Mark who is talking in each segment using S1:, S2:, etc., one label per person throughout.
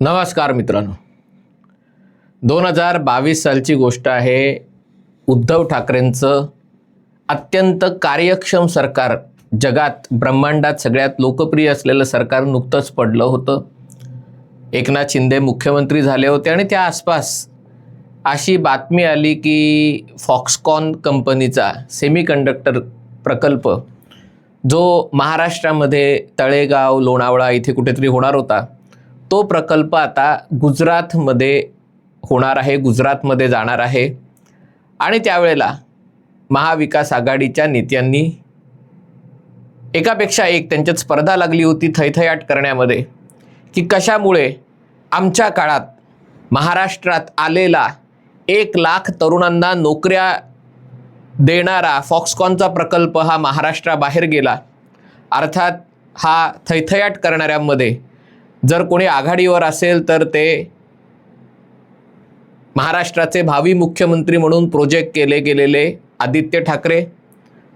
S1: नमस्कार मित्रांनो. दोन हजार बावीस सालची गोष्ट आहे. उद्धव ठाकरेंचं अत्यंत कार्यक्षम सरकार. जगात ब्रह्मांडात सगळ्यात लोकप्रिय असलेलं सरकार नुकतंच पडलं होतं. एकनाथ शिंदे मुख्यमंत्री झाले होते आणि त्या आसपास अशी बातमी आली की फॉक्सकॉन कंपनीचा सेमीकंडक्टर प्रकल्प जो महाराष्ट्रामध्ये तळेगाव लोणावळा इथे कुठेतरी होणार होता. तो प्रकल्प आता गुजरातमध्ये होणार आहे गुजरातमध्ये जाणार आहे. आणि त्यावेळेला महाविकास आघाडीच्या नेत्यांनी एकापेक्षा एक त्यांच्यात स्पर्धा लागली होती थैथयाट करण्यामध्ये की कशामुळे आमच्या काळात महाराष्ट्रात आलेला एक लाख तरुणांना नोकऱ्या देणारा फॉक्सकॉनचा प्रकल्प हा महाराष्ट्राबाहेर गेला. अर्थात हा थैथयाट करणाऱ्यांमध्ये जर कोणी आघाडीवर असेल तर ते महाराष्ट्राचे भावी मुख्यमंत्री म्हणून प्रोजेक्ट केले गेलेले आदित्य ठाकरे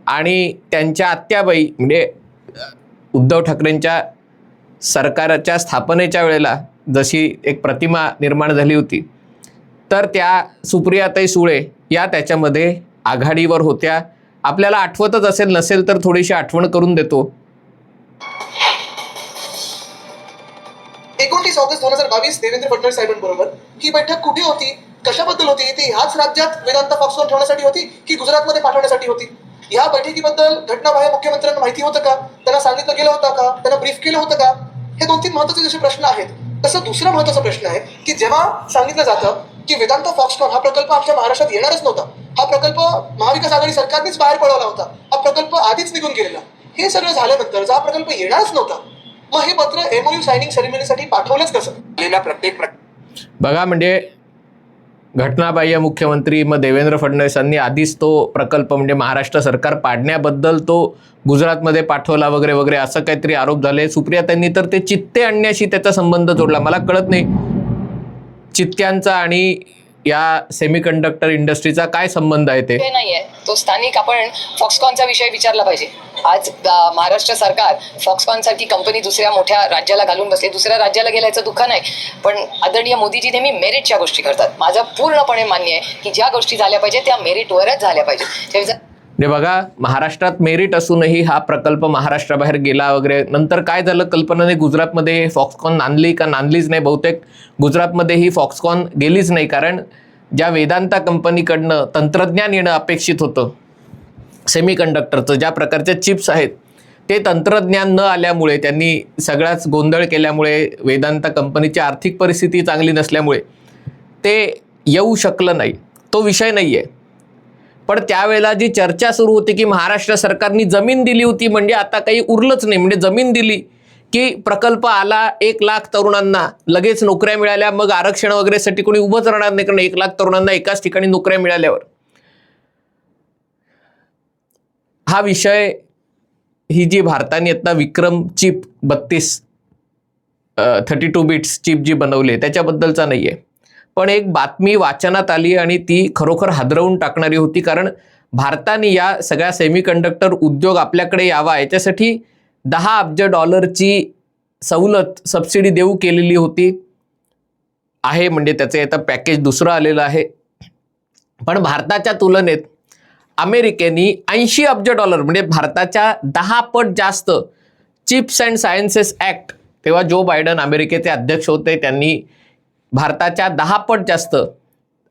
S1: आणि त्यांच्या आत्याबाई म्हणजे उद्धव ठाकरेंच्या सरकारच्या स्थापनेच्या वेळेला जशी एक प्रतिमा निर्माण झाली होती तर त्या सुप्रियाताई सुळे या त्याच्यामध्ये आघाडीवर होत्या. आपल्याला आठवतच असेल नसेल तर थोडीशी आठवण करून देतो.
S2: एकोणतीस ऑगस्ट दोन हजार बावीस देवेंद्र फडणवीस साहेबांबरोबर ही बैठक कुठे होती? कशाबद्दल होती? ती ह्याच राज्यात वेदांत फॉक्सवर ठेवण्यासाठी होती की गुजरातमध्ये पाठवण्यासाठी होती? या बैठकीबद्दल घटनाबाह्य मुख्यमंत्र्यांना माहिती होतं का? त्यांना सांगितलं गेलं होतं का? त्यांना ब्रीफ केलं होतं का? हे दोन तीन महत्त्वाचे जसे प्रश्न आहेत तसं दुसरा महत्त्वाचा प्रश्न आहे की जेव्हा सांगितलं जातं की वेदांत फॉक्सकॉन हा प्रकल्प आमच्या महाराष्ट्रात येणारच नव्हता हा प्रकल्प महाविकास आघाडी सरकारनेच बाहेर पडवला होता हा प्रकल्प आधीच निघून गेलेला. हे सगळं झाल्यानंतर हा प्रकल्प येणारच नव्हता मग हे पत्र एमओयू सायनिंग सेरेमनीसाठी पाठवलंच कसं? आलेल्या प्रत्येक प्र-
S1: बघा म्हणजे घटनाबाह्य मुख्यमंत्री मग देवेंद्र फडणवीसांनी आधीच तो प्रकल्प म्हणजे महाराष्ट्र सरकार पाडण्याबद्दल तो गुजरातमध्ये पाठवला वगैरे वगैरे असं काहीतरी आरोप झाले. सुप्रियातांनी तर ते चित्ते आणण्याशी त्याचा संबंध जोडला. मला कळत नाही. चित्त्यांचा आणि या सेमीकंडक्टर इंडस्ट्रीचा काय संबंध आहे ते?
S3: नाहीये. तो स्थानिक आपण फॉक्सकॉनचा विषय विचारला पाहिजे. आज महाराष्ट्र सरकार फॉक्सकॉन सारखी कंपनी दुसऱ्या मोठ्या राज्याला घालून बसली. दुसऱ्या राज्याला गेल्याचं दुःख नाही. पण आदरणीय मोदीजी नेहमी मेरिटच्या गोष्टी करतात. माझं पूर्णपणे मान्य आहे की ज्या गोष्टी झाल्या पाहिजे त्या मेरिटवरच झाल्या पाहिजे.
S1: म्हणजे बघा महाराष्ट्रात मेरिट असूनही हा प्रकल्प महाराष्ट्राबाहेर गेला वगैरे नंतर काय झालं? कल्पनाने गुजरातमध्ये फॉक्सकॉन नांदली का नांदलीच नाही? बहुतेक गुजरातमध्ये ही फॉक्सकॉन गेलीच नाही कारण ज्या वेदांता कंपनीकडनं तंत्रज्ञान येणं अपेक्षित होतं सेमीकंडक्टरचं ज्या प्रकारच्या चिप्स आहेत ते तंत्रज्ञान न आल्यामुळे त्यांनी सगळाच गोंधळ केल्यामुळे वेदांता कंपनीची आर्थिक परिस्थिती चांगली नसल्यामुळे ते येऊ शकलं नाही. तो विषय नाही आहे पण त्यावेळेला जी चर्चा सुरू होती की महाराष्ट्र सरकारने जमीन दिली होती म्हणजे आता काही उरलंच नाही. म्हणजे जमीन दिली की प्रकल्प आला एक लाख तरुणांना लगेच नोकऱ्या मिळाल्या मग आरक्षण वगैरेसाठी कोणी उभंच राहणार नाही कारण एक लाख तरुणांना एकाच ठिकाणी नोकऱ्या मिळाल्यावर. हा विषय ही जी भारताने आता विक्रम चिप बत्तीस थर्टी टू बिट्स चिप जी बनवली आहे त्याच्याबद्दलचा नाही आहे पण एक बातमी वाचनात आली आणि ती खरोखर हादरवून टाकणारी होती. कारण भारताने या सगळ्या सेमीकंडक्टर उद्योग आपल्याकडे यावा याच्यासाठी दहा अब्ज डॉलरची सवलत सबसिडी देऊ केलेली होती. आहे म्हणजे त्याचं आता पॅकेज दुसरं आलेलं आहे. पण भारताच्या तुलनेत अमेरिकेनी ऐंशी अब्ज डॉलर म्हणजे भारताच्या दहा पट जास्त चिप्स अँड सायन्सेस ॲक्ट तेव्हा जो बायडन अमेरिकेचे अध्यक्ष होते त्यांनी भारताच्या दहा पट जास्त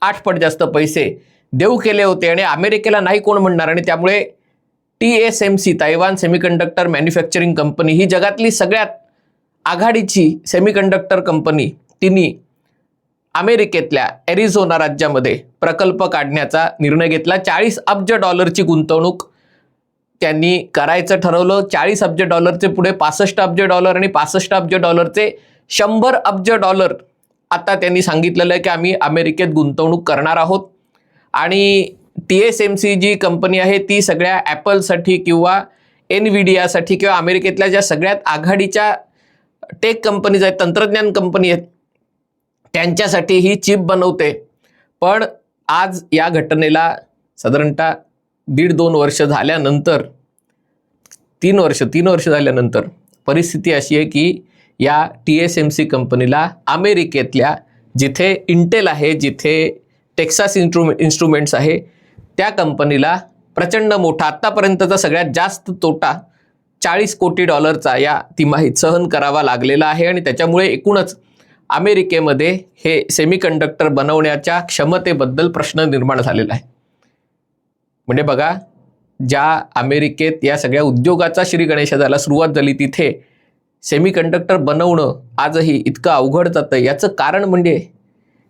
S1: आठ पट जास्त पैसे देऊ केले होते आणि अमेरिकेला नाही कोण म्हणणार आणि त्यामुळे T S M C Taiwan semiconductor manufacturing company ही जगातली सगळ्यात आघाडीची सेमीकंडक्टर कंपनी. तिने अमेरिकेतल्या एरिझोना राज्यामध्ये प्रकल्प काढण्याचा निर्णय घेतला. चाळीस अब्ज डॉलरची गुंतवणूक त्यांनी करायचं ठरवलं. चाळीस अब्ज डॉलरचे पुढे पासष्ट अब्ज डॉलर आणि पासष्ट अब्ज डॉलरचे शंभर अब्ज डॉलर आता त्यांनी सांगितलेलं आहे की आम्ही अमेरिकेत गुंतवणूक करणार आहोत. आणि टी एस एम सी जी कंपनी आहे ती सगळ्या ॲपलसाठी किंवा एनव्हिडियासाठी किंवा अमेरिकेतल्या ज्या सगळ्यात आघाडीच्या टेक कंपनीज आहेत तंत्रज्ञान कंपनी आहेत त्यांच्यासाठी ही चिप बनवते. पण आज या घटनेला साधारणतः दीड दोन वर्ष झाल्यानंतर तीन वर्ष तीन वर्ष झाल्यानंतर परिस्थिती अशी आहे की या टी एस एम सी कंपनीला अमेरिकेतल्या जिथे इंटेल आहे जिथे टेक्सास इन्स्ट्रु इन्स्ट्रुमेंट्स आहे त्या कंपनीला प्रचंड मोठा आत्तापर्यंतचा सगळ्यात जास्त तोटा चाळीस कोटी डॉलरचा या तिमाहीत सहन करावा लागलेला आहे आणि त्याच्यामुळे एकूणच अमेरिकेमध्ये हे सेमीकंडक्टर बनवण्याच्या क्षमतेबद्दल प्रश्न निर्माण झालेला आहे. म्हणजे बघा ज्या अमेरिकेत या सगळ्या उद्योगाचा श्री गणेशाला सुरुवात झाली तिथे सेमीकंडक्टर बनवणं आजही इतकं अवघड जातं. याचं कारण म्हणजे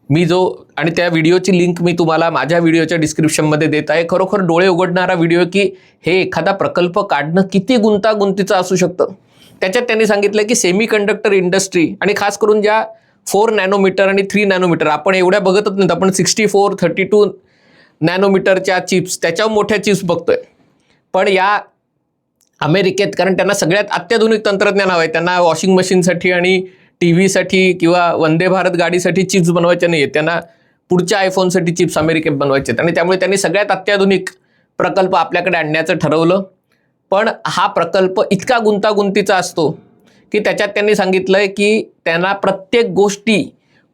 S1: मी जो आणि त्या व्हिडिओची लिंक मी तुम्हाला माझ्या व्हिडिओच्या डिस्क्रिप्शनमध्ये देत आहे. खरोखर डोळे उघडणारा व्हिडिओ की हे एखादा प्रकल्प काढणं किती गुंतागुंतीचं असू शकतं. त्याच्यात त्यांनी सांगितलं की सेमी कंडक्टर इंडस्ट्री आणि खास करून ज्या फोर नॅनोमीटर आणि थ्री नॅनोमीटर आपण एवढ्या बघतच नाही आपण सिक्स्टी फोर थर्टी टू नॅनोमीटरच्या चिप्स त्याच्यावर मोठ्या चिप्स बघतोय. पण या अमेरिकेत कारण त्यांना सगळ्यात अत्याधुनिक तंत्रज्ञान हवं आहे त्यांना वॉशिंग मशीनसाठी आणि टी व्हीसाठी किंवा वंदे भारत गाडीसाठी चिप्स बनवायच्या नाही आहेत त्यांना पुढच्या आयफोनसाठी चिप्स अमेरिकेत बनवायचे आहेत. आणि त्यामुळे त्यांनी सगळ्यात अत्याधुनिक प्रकल्प आपल्याकडे आणण्याचं ठरवलं. पण हा प्रकल्प इतका गुंतागुंतीचा असतो की त्याच्यात त्यांनी सांगितलं आहे की त्यांना प्रत्येक गोष्टी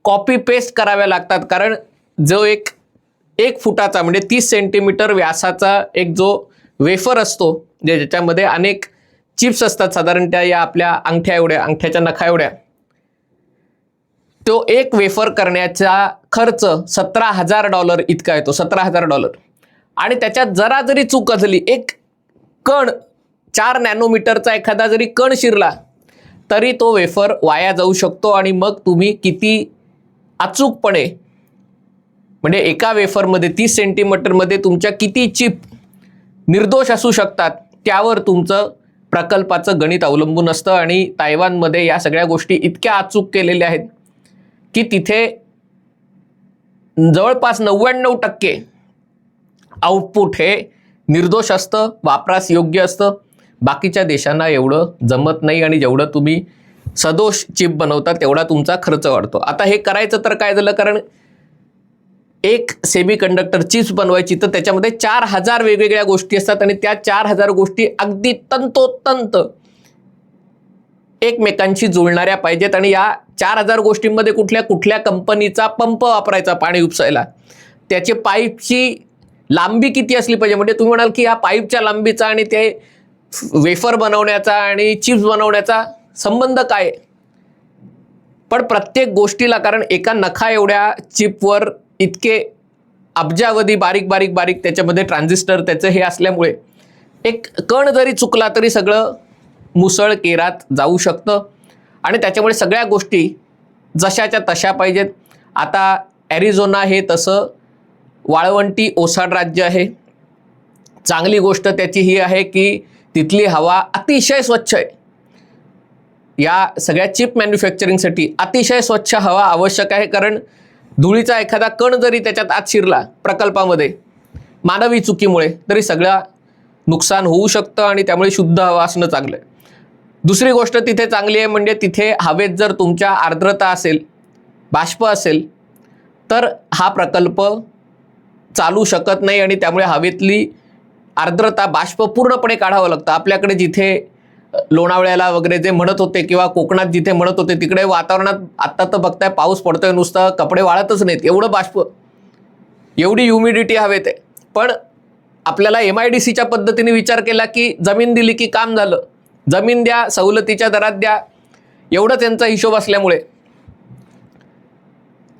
S1: कॉपी पेस्ट कराव्या लागतात. कारण जो एक एक फुटाचा म्हणजे तीस सेंटीमीटर व्यासाचा एक जो वेफर असतो जे ज्याच्यामध्ये अनेक चिप्स असतात साधारण त्या या आपल्या अंगठ्या एवढ्या अंगठ्याच्या नखा एवढ्या. तो एक वेफर करण्याचा खर्च सतरा हजार डॉलर इतका येतो सतरा हजार डॉलर आणि त्याच्यात जरा जरी चूक असली एक कण चार नॅनोमीटरचा एखादा जरी कण शिरला तरी तो वेफर वाया जाऊ शकतो आणि मग तुम्ही किती अचूकपणे म्हणजे एका वेफरमध्ये तीस सेंटीमीटरमध्ये तुमच्या किती चिप निर्दोष असू शकतात त्यावर तुमचं प्रकल्पाचं गणित अवलंबून असतं आणि तायवानमध्ये या सगळ्या गोष्टी इतक्या अचूक केलेल्या आहेत की तिथे जवळपास नव्याण्णव टक्के आउटपुट हे निर्दोष असतं वापरास योग्य असतं. बाकीच्या देशांना एवढं जमत नाही आणि जेवढं तुम्ही सदोष चिप बनवता तेवढा तुमचा खर्च वाढतो. आता हे करायचं तर काय झालं? कारण एक सेमी कंडक्टर चिप्स बनवायची. तर त्याच्यामध्ये चार हजार वेगवेगळ्या गोष्टी असतात आणि त्या चार हजार गोष्टी अगदी तंतोतंत एकमेकांशी जुळणाऱ्या पाहिजेत आणि या चार हजार गोष्टींमध्ये कुठल्या कुठल्या कंपनीचा पंप वापरायचा पाणी उपसायला. त्याचे पाईपची लांबी किती असली पाहिजे? म्हणजे तुम्ही म्हणाल की या पाईपच्या लांबीचा आणि ते वेफर बनवण्याचा आणि चिप्स बनवण्याचा संबंध काय? पण प्रत्येक गोष्टीला कारण एका नखा एवढ्या चिपवर इतके अब्जावधी बारीक बारीक बारीक त्याच्यामध्ये ट्रान्झिस्टर त्याचं हे असल्यामुळे एक कण जरी चुकला तरी सगळं मुसळ केरात जाऊ शकतं. आणि त्याच्यामुळे सगळ्या गोष्टी जशाच्या तशा पाहिजेत. आता ॲरिझोना हे तसं वाळवंटी ओसाड राज्य आहे. चांगली गोष्ट त्याची ही आहे की तिथली हवा अतिशय स्वच्छ आहे. या सगळ्या चिप मॅन्युफॅक्चरिंगसाठी अतिशय स्वच्छ हवा आवश्यक आहे कारण धुळीचा एखादा कण जरी त्याच्यात आत शिरला प्रकल्पामध्ये मानवी चुकीमुळे तरी सगळं नुकसान होऊ शकतं आणि त्यामुळे शुद्ध हवा असणं चांगलं आहे दुसरी गोष्ट तिथे चांगली आहे म्हणजे तिथे हवेत जर तुमच्या आर्द्रता असेल बाष्प असेल तर हा प्रकल्प चालू शकत नाही आणि त्यामुळे हवेतली आर्द्रता बाष्प पूर्णपणे काढावं लागतं. आपल्याकडे जिथे लोणावळ्याला वगैरे जे म्हणत होते किंवा कोकणात जिथे म्हणत होते तिकडे वातावरणात आत्ता तर बघताय पाऊस पडतोय नुसतं कपडे वाळतच नाहीत. एवढं बाष्प एवढी ह्युमिडिटी हवेत आहे. पण आपल्याला एम आय डी सीच्या पद्धतीने विचार केला की जमीन दिली की काम झालं. जमीन द्या सवलतीच्या दरात द्या. एवढं त्यांचा हिशोब असल्यामुळे.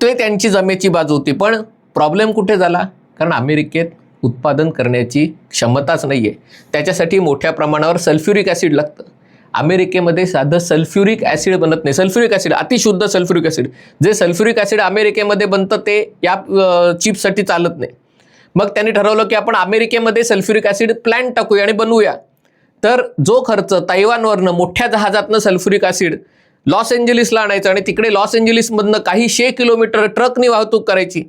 S1: ते त्यांची जमेची बाजू होती. पण प्रॉब्लेम कुठे झाला? कारण अमेरिकेत उत्पादन करण्याची क्षमताच नाही आहे त्याच्यासाठी मोठ्या प्रमाणावर सल्फ्युरिक ॲसिड लागतं. अमेरिकेमध्ये साधं सल्फ्युरिक ॲसिड बनत नाही. सल्फ्युरिक ॲसिड अतिशुद्ध सल्फ्युरिक ॲसिड. जे सल्फ्युरिक ॲसिड अमेरिकेमध्ये बनतं ते या चिप्ससाठी चालत नाही. मग त्यांनी ठरवलं की आपण अमेरिकेमध्ये सल्फ्युरिक ॲसिड प्लॅन्ट टाकूया आणि बनवूया. तर जो खर्च तैवानवरनं मोठ्या जहाजातनं सल्फ्युरिक ॲसिड लॉस एंजलिसला आणायचं आणि तिकडे लॉस एंजलिसमधनं काही शे किलोमीटर ट्रकनी वाहतूक करायची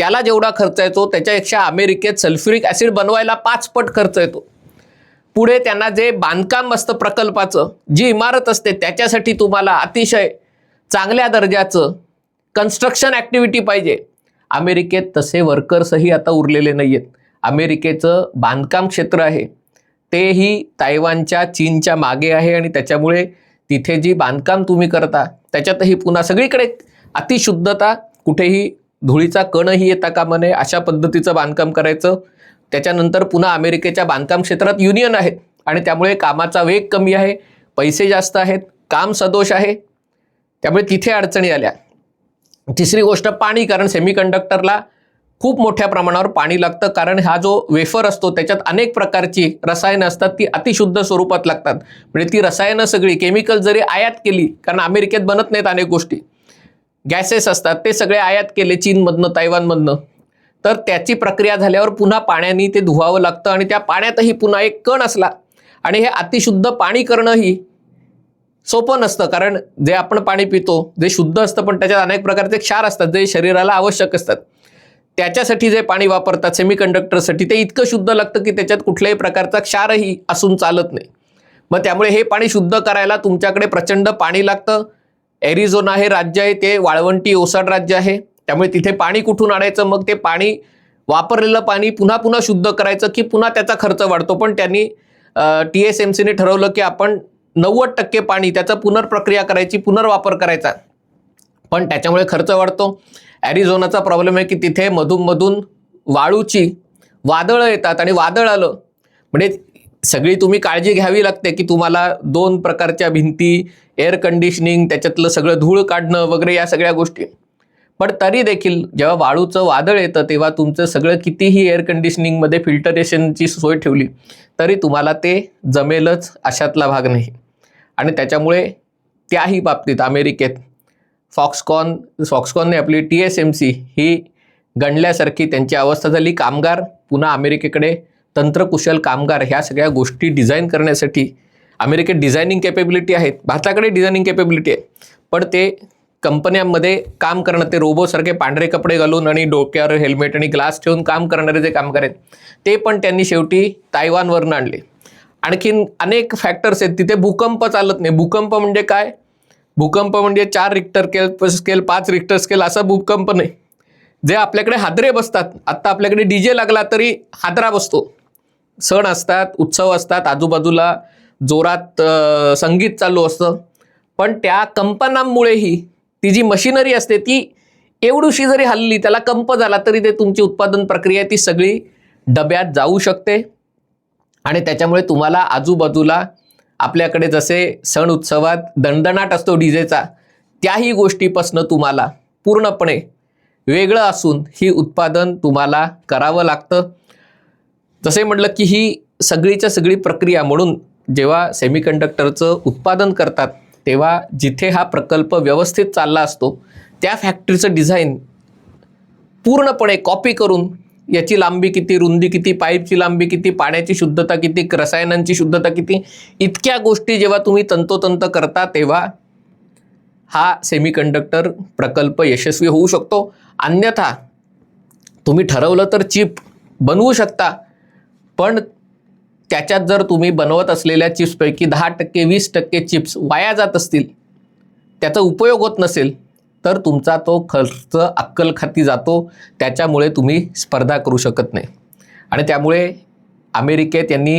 S1: त्याला जेवढा खर्च येतो त्याच्यापेक्षा अमेरिकेत सल्फ्युरिक ॲसिड बनवायला पाच पट खर्च येतो. पुढे त्यांना जे बांधकाम असतं प्रकल्पाचं जी इमारत असते त्याच्यासाठी तुम्हाला अतिशय चांगल्या दर्जाचं कन्स्ट्रक्शन ॲक्टिव्हिटी पाहिजे. अमेरिकेत तसे वर्कर्सही आता उरलेले नाही आहेत अमेरिकेचं बांधकाम क्षेत्र आहे. तेही तायवानच्या चीनच्या मागे आहे आणि त्याच्यामुळे तिथे जी बांधकाम तुम्ही करता त्याच्यातही पुन्हा सगळीकडे अतिशुद्धता कुठेही धुळीचा कणही येता कामा नये अशा पद्धतीचं बांधकाम करायचं. त्याच्यानंतर पुन्हा अमेरिकेच्या बांधकाम क्षेत्रात युनियन आहे आणि त्यामुळे कामाचा वेग कमी आहे पैसे जास्त आहेत काम सदोष आहे. त्यामुळे तिथे अडचणी आल्या. तिसरी गोष्ट पाणी कारण सेमीकंडक्टरला खूप मोठ्या प्रमाणावर पाणी लागतं कारण हा जो वेफर असतो त्याच्यात अनेक प्रकारची रसायनं असतात ती अतिशुद्ध स्वरूपात लागतात. म्हणजे ती रसायनं सगळी केमिकल जरी आयात केली कारण अमेरिकेत बनत नाहीत अनेक गोष्टी गॅसेस असतात ते सगळे आयात केले चीनमधनं तायवानमधनं. तर त्याची प्रक्रिया झाल्यावर पुन्हा पाण्याने ते धुवावं लागतं आणि त्या पाण्यातही पुन्हा एक कण असला. आणि हे अतिशुद्ध पाणी करणंही सोपं नसतं कारण जे आपण पाणी पितो जे शुद्ध असतं पण त्याच्यात अनेक प्रकारचे क्षार असतात जे शरीराला आवश्यक असतात. त्याच्यासाठी जे पाणी वापरतात सेमीकंडक्टरसाठी ते इतकं शुद्ध लागतं की त्याच्यात कुठल्याही प्रकारचा क्षारही असून चालत नाही. मग त्यामुळे हे पाणी शुद्ध करायला तुमच्याकडे प्रचंड पाणी लागतं एरिझोना हे राज्य आहे ते वाळवंटी ओसाड राज्य आहे. त्यामुळे तिथे पाणी कुठून आणायचं? मग ते पाणी वापरलेलं पाणी पुन्हा पुन्हा शुद्ध करायचं की पुन्हा त्याचा खर्च वाढतो? पण त्यांनी टी एस एम सीने ठरवलं की आपण नव्वद टक्के पाणी त्याचा पुनर्प्रक्रिया करायची पुनर्वापर करायचा. पण त्याच्यामुळे खर्च वाढतो. ॲरिझोनाचा प्रॉब्लेम आहे की तिथे मधूनमधून वाळूची वादळं येतात आणि वादळ आलं. म्हणजे सगळी तुम्ही काळजी घ्यावी लागते की तुम्हाला दोन प्रकारच्या भिंती एअर कंडिशनिंग त्याच्यातलं सगळं धूळ काढणं वगैरे या सगळ्या गोष्टी. पण तरी देखील जेव्हा वाळूचं वादळ येतं तेव्हा तुमचं सगळं कितीही एअर कंडिशनिंगमध्ये फिल्टरेशनची सोय ठेवली तरी तुम्हाला ते जमेलच अशातला भाग नाही. आणि त्याच्यामुळे त्याही बाबतीत अमेरिकेत फॉक्सकॉन फॉक्सकॉनने आपली टी एस एम सी ही गणल्यासारखी त्यांची अवस्था झाली. कामगार पुन्हा अमेरिकेकडे तंत्रकुशल कामगार ह्या सगळ्या गोष्टी डिझाईन करण्यासाठी अमेरिकेत डिझायनिंग कॅपेबिलिटी आहेत. भारताकडे डिझायनिंग कॅपेबिलिटी आहे. पण ते कंपन्यांमध्ये काम करणं ते रोबोसारखे पांढरे कपडे घालून आणि डोक्यावर हेल्मेट आणि ग्लास ठेवून काम करणारे जे कामगार आहेत ते पण त्यांनी शेवटी तायवानवरनं आणले. आणखीन अनेक फॅक्टर्स आहेत. तिथे भूकंप चालत नाही. भूकंप म्हणजे काय? भूकंप म्हणजे चार रिक्टर स्केल स्केल पाच रिक्टर स्केल असा भूकंप नाही. जे आपल्याकडे हादरे बसतात. आत्ता आपल्याकडे डी जे लागला तरी हादरा बसतो. सण असतात उत्सव असतात आजूबाजूला जोरात संगीत चालू असतं. पण त्या कंपनांमुळेही ती जी मशिनरी असते ती एवढीशी जरी हल्ली त्याला कंप झाला तरी ते तुमची उत्पादन प्रक्रिया ती सगळी डब्यात जाऊ शकते. आणि त्याच्यामुळे तुम्हाला आजूबाजूला आपल्याकडे जसे सण उत्सवात दणदणाट असतो डीजेचा त्याही गोष्टीपासनं तुम्हाला पूर्णपणे वेगळं असून ही उत्पादन तुम्हाला करावं लागतं. जसे म्हटलं की ही सगळीच्या सगळी प्रक्रिया म्हणून जेव्हा सेमीकंडक्टरचं उत्पादन करतात तेव्हा जिथे हा प्रकल्प व्यवस्थित चालला असतो त्या फॅक्टरीचं डिझाईन पूर्णपणे कॉपी करून याची लांबी किती रुंदी किती पाईपची लांबी किती पाण्याची शुद्धता किती रसायनांची शुद्धता किती इतक्या गोष्टी जेव्हा तुम्ही तंतोतंत करता तेव्हा हा सेमीकंडक्टर प्रकल्प यशस्वी होऊ शकतो. अन्यथा तुम्ही ठरवलं तर चिप बनवू शकता. पण त्याच्यात जर तुम्ही बनवत असलेल्या चिप्सपैकी दहा टक्के वीस टक्के चिप्स वाया जात असतील त्याचा उपयोग होत नसेल तर तुमचा तो खर्च अक्कल खाती जातो. त्याच्यामुळे तुम्ही स्पर्धा करू शकत नाही. आणि त्यामुळे अमेरिकेत यांनी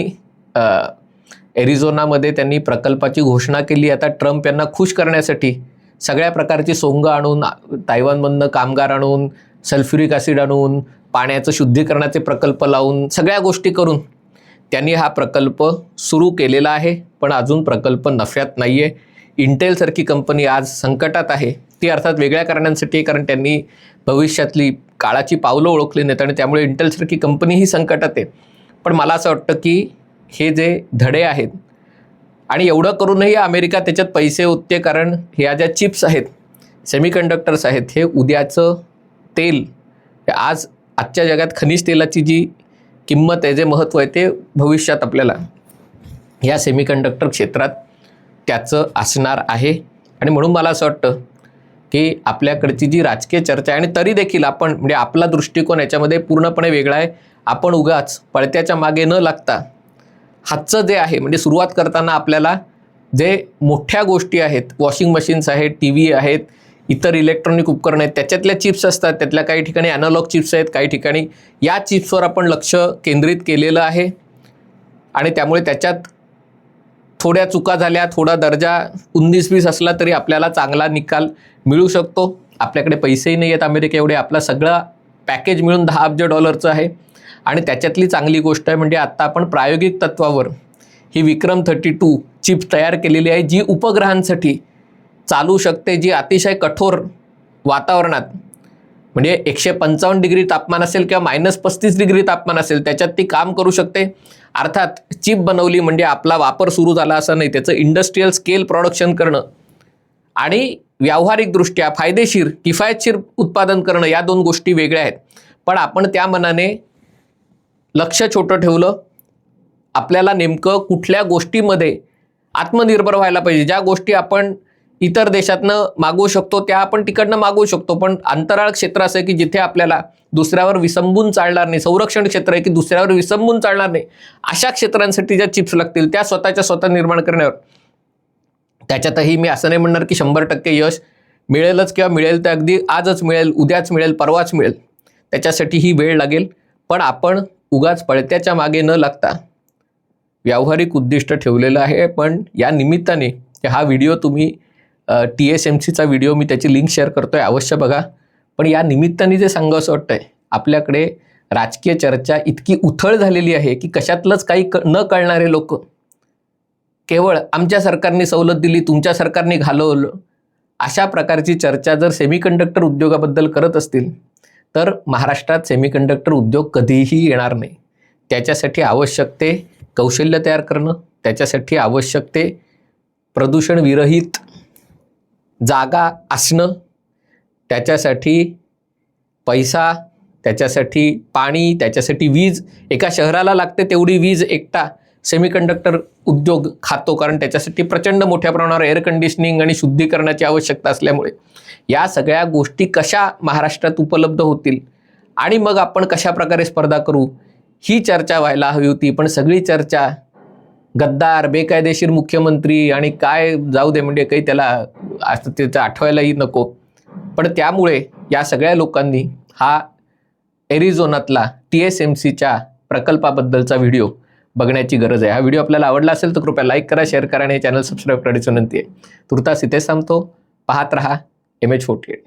S1: एरिझोनामध्ये त्यांनी प्रकल्पाची घोषणा केली. आता ट्रम्प यांना खुश करण्यासाठी सगळ्या प्रकारची सोंग आणून तायवानमधनं कामगार आणून सल्फ्युरिक ॲसिड आणून पाण्याचं शुद्धीकरणाचे प्रकल्प लावून सगळ्या गोष्टी करून त्यांनी हा प्रकल्प सुरू केलेला आहे. पण अजून प्रकल्प नफ्यात नाही आहे इंटेलसारखी कंपनी आज संकटात आहे. ती अर्थात वेगळ्या कारणांसाठी आहे, कारण त्यांनी भविष्यातली काळाची पावलं ओळखली नाहीत आणि त्यामुळे इंटेलसारखी कंपनी ही संकटात आहे. पण मला असं वाटतं की हे जे धडे आहेत आणि एवढं करूनही अमेरिका त्याच्यात पैसे ओतते कारण ह्या ज्या चिप्स आहेत सेमीकंडक्टर्स आहेत हे उद्याचं तेल आज आजच्या जगात खनिज तेलाची जी किंमत आहे जे महत्त्व आहे ते भविष्यात आपल्याला या सेमीकंडक्टर क्षेत्रात त्याचं असणार आहे. आणि म्हणून मला असं वाटतं की आपल्याकडची जी राजकीय चर्चा आहे आणि तरी देखील आपण म्हणजे आपला दृष्टिकोन याच्यामध्ये पूर्णपणे वेगळा आहे. आपण उगाच पळत्याच्या मागे न लागता हातचं जे आहे म्हणजे सुरुवात करताना आपल्याला जे मोठ्या गोष्टी आहेत वॉशिंग मशीन्स आहेत टी व्ही आहेत इतर इलेक्ट्रॉनिक उपकरणं आहेत. त्याच्यातल्या चिप्स असतात. त्यातल्या काही ठिकाणी अॅनालॉग चिप्स आहेत. काही ठिकाणी या चिप्सवर आपण लक्ष केंद्रित केलेलं आहे. आणि त्यामुळे त्याच्यात थोड्या चुका झाल्या थोडा दर्जा उन्नीस वीस असला तरी आपल्याला चांगला निकाल मिळू शकतो. आपल्याकडे पैसेही नाही आहेत अमेरिका एवढे. आपला सगळा पॅकेज मिळून दहा अब्ज डॉलरचं आहे. आणि त्याच्यातली चांगली गोष्ट आहे म्हणजे आत्ता आपण प्रायोगिक तत्वावर ही विक्रम थर्टी टू चिप तयार केलेली आहे जी उपग्रहांसाठी चालू शकते जी अतिशय कठोर वातावरणात. म्हणजे एकशे पंचावन्न डिग्री तापमान असेल किंवा मायनस पस्तीस डिग्री तापमान असेल त्याच्यात ती काम करू शकते. अर्थात चिप बनवली म्हणजे आपला वापर सुरू झाला असं नाही त्याचं इंडस्ट्रीयल स्केल प्रोडक्शन करणं आणि व्यावहारिकदृष्ट्या फायदेशीर किफायतशीर उत्पादन करणं या दोन गोष्टी वेगळ्या आहेत. पण आपण त्या मनाने लक्ष छोटं ठेवलं आपल्याला नेमकं कुठल्या गोष्टीमध्ये आत्मनिर्भर व्हायला पाहिजे. ज्या गोष्टी आपण इतर देशातनं मागवू शकतो त्या आपण तिकडनं मागवू शकतो. पण अंतराळ क्षेत्र असं आहे की जिथे आपल्याला दुसऱ्यावर विसंबून चालणार नाही संरक्षण क्षेत्र आहे की दुसऱ्यावर विसंबून चालणार नाही अशा क्षेत्रांसाठी ज्या चिप्स लागतील त्या स्वतःच्या स्वतः निर्माण करण्यावर. त्याच्यातही मी असं नाही म्हणणार की शंभर टक्के यश मिळेलच किंवा मिळेल तर अगदी आजच मिळेल उद्याच मिळेल परवाच मिळेल. त्याच्यासाठी ही वेळ लागेल. पण आपण उगाच पळत्याच्या मागे न लागता व्यावहारिक उद्दिष्ट ठेवलेलं आहे. पण या निमित्ताने हा व्हिडिओ तुम्ही टी एस एम सीचा व्हिडिओ मी त्याची लिंक शेअर करतो आहे अवश्य बघा. पण या निमित्ताने जे सांगावं असं वाटतं आहे आपल्याकडे राजकीय चर्चा इतकी उथळ झालेली आहे की कशातलंच काही क न कळणारे लोक केवळ आमच्या सरकारने सवलत दिली तुमच्या सरकारने घालवलं अशा प्रकारची चर्चा जर सेमीकंडक्टर उद्योगाबद्दल करत असतील तर महाराष्ट्रात सेमीकंडक्टर उद्योग कधीही येणार नाही. त्याच्यासाठी आवश्यक ते कौशल्य तयार करणं त्याच्यासाठी आवश्यक ते प्रदूषणविरहित जागा असणं त्याच्यासाठी पैसा त्याच्यासाठी पाणी त्याच्यासाठी वीज एका शहराला लागते तेवढी वीज एकटा सेमीकंडक्टर उद्योग खातो कारण त्याच्यासाठी प्रचंड मोठ्या प्रमाणावर एअर कंडिशनिंग आणि शुद्धीकरणाची आवश्यकता असल्यामुळे. या सगळ्या गोष्टी कशा महाराष्ट्रात उपलब्ध होतील आणि मग आपण कशा प्रकारे स्पर्धा करू ही चर्चा व्हायला हवी होती पण सगळी चर्चा गद्दार बेकायदेशीर मुख्यमंत्री आणि काय जाऊ दे म्हणजे काही त्याला असं त्याचं आठवायलाही नको. पण त्यामुळे या सगळ्या लोकांनी हा एरिझोनातला टी एस एम सीच्या प्रकल्पाबद्दलचा व्हिडिओ बघण्याची गरज आहे. हा व्हिडिओ आपल्याला आवडला असेल तर कृपया लाईक करा शेअर करा आणि चॅनल सबस्क्राईब करायची विनंती आहे. तुर्तास इथेच थांबतो पाहत रहा एम एच फोर्टी एट.